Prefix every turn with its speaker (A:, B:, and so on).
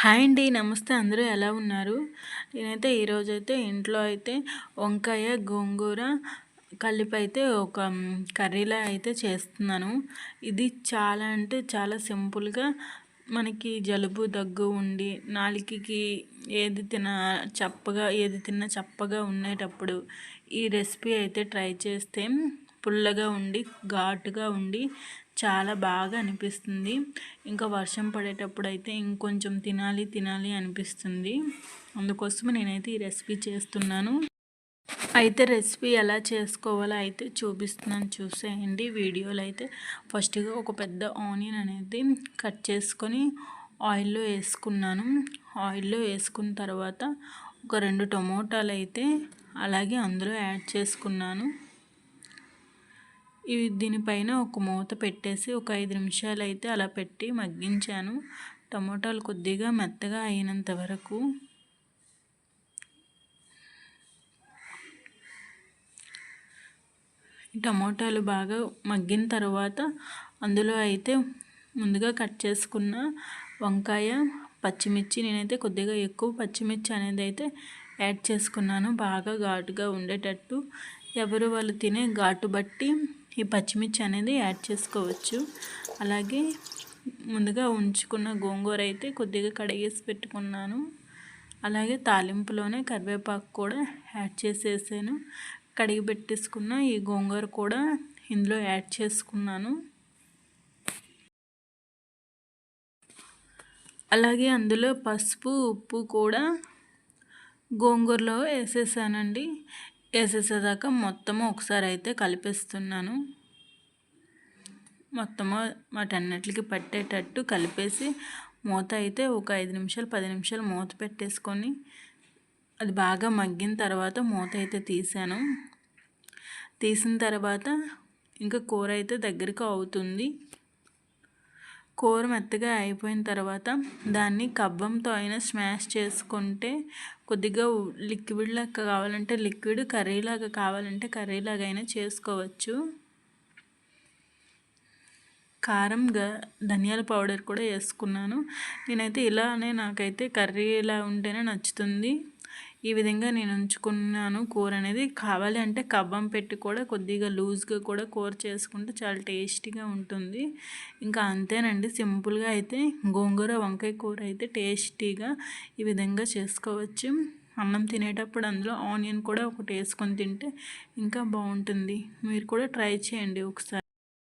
A: Hi అండి నమస్తే. అందరూ ఎలా ఉన్నారు? నేనైతే ఈరోజైతే ఇంట్లో అయితే వంకాయ గోంగూర కలిపి అయితే ఒక కర్రీలా అయితే చేస్తున్నాను. ఇది చాలా అంటే చాలా సింపుల్గా మనకి జలుబు దగ్గు ఉండి నాలుకకి ఏది తిన చప్పగా ఏది తిన్నా చప్పగా ఉండేటప్పుడు ఈ రెసిపీ అయితే ట్రై చేస్తే పుల్లగా ఉండి ఘాటుగా ఉండి చాలా బాగా అనిపిస్తుంది. ఇంకా వర్షం పడేటప్పుడు అయితే ఇంకొంచెం తినాలి తినాలి అనిపిస్తుంది. అందుకోసం నేనైతే ఈ రెసిపీ చేస్తున్నాను. అయితే రెసిపీ ఎలా చేసుకోవాలో అయితే చూపిస్తున్నాను. చూసేయండి. వీడియోలో అయితే ఫస్ట్గా ఒక పెద్ద ఆనియన్ అనేది కట్ చేసుకొని ఆయిల్లో వేసుకున్నాను. ఆయిల్లో వేసుకున్న తర్వాత ఒక రెండు టమోటాలు అయితే అలాగే అందులో యాడ్ చేసుకున్నాను. ఇవి దీనిపైన ఒక మూత పెట్టేసి ఒక ఐదు నిమిషాలు అయితే అలా పెట్టి మగ్గించాను. టమోటాలు కొద్దిగా మెత్తగా అయినంత వరకు. టమోటాలు బాగా మగ్గిన తర్వాత అందులో అయితే ముందుగా కట్ చేసుకున్న వంకాయ పచ్చిమిర్చి నేనైతే కొద్దిగా ఎక్కువ పచ్చిమిర్చి అనేది అయితే యాడ్ చేసుకున్నాను. బాగా ఘాటుగా ఉండేటట్టు. ఎవరు వాళ్ళు తినే ఘాటు బట్టి ఈ పచ్చిమిర్చి అనేది యాడ్ చేసుకోవచ్చు. అలాగే ముందుగా ఉంచుకున్న గోంగూర అయితే కొద్దిగా కడిగేసి పెట్టుకున్నాను. అలాగే తాలింపులోనే కరివేపాకు కూడా యాడ్ చేసేసాను. కడిగి పెట్టేసుకున్న ఈ గోంగూర కూడా ఇందులో యాడ్ చేసుకున్నాను. అలాగే అందులో పసుపు ఉప్పు కూడా గోంగూరలో వేసేసానండి. వేసేసేదాకా మొత్తము ఒకసారి అయితే కలిపేస్తున్నాను. మొత్తము వాటన్నిటికి పట్టేటట్టు కలిపేసి మూత అయితే ఒక ఐదు నిమిషాలు పది నిమిషాలు మూత పెట్టేసుకొని అది బాగా మగ్గిన తర్వాత మూత అయితే తీసాను. తీసిన తర్వాత ఇంకా కూర అయితే దగ్గరికి అవుతుంది. కూర మెత్తగా అయిపోయిన తర్వాత దాన్ని కవ్వంతో అయినా స్మాష్ చేసుకుంటే కొద్దిగా లిక్విడ్ లాగా కావాలంటే లిక్విడ్ కర్రీలాగా కావాలంటే కర్రీలాగైనా అయినా చేసుకోవచ్చు. కారం ధనియాల పౌడర్ కూడా వేసుకున్నాను. నేనైతే ఇలానే నాకైతే కర్రీ ఇలా ఉంటేనే నచ్చుతుంది. ఈ విధంగా నేను ఉంచుకున్నాను కూర అనేది. కావాలి అంటే కవ్వం పెట్టి కూడా కొద్దిగా లూజ్గా కూడా కూర చేసుకుంటే చాలా టేస్టీగా ఉంటుంది. ఇంకా అంతేనండి సింపుల్గా అయితే గోంగూర వంకాయ కూర అయితే టేస్టీగా ఈ విధంగా చేసుకోవచ్చు. అన్నం తినేటప్పుడు అందులో ఆనియన్ కూడా ఒకటి వేసుకొని తింటే ఇంకా బాగుంటుంది. మీరు కూడా ట్రై చేయండి ఒకసారి.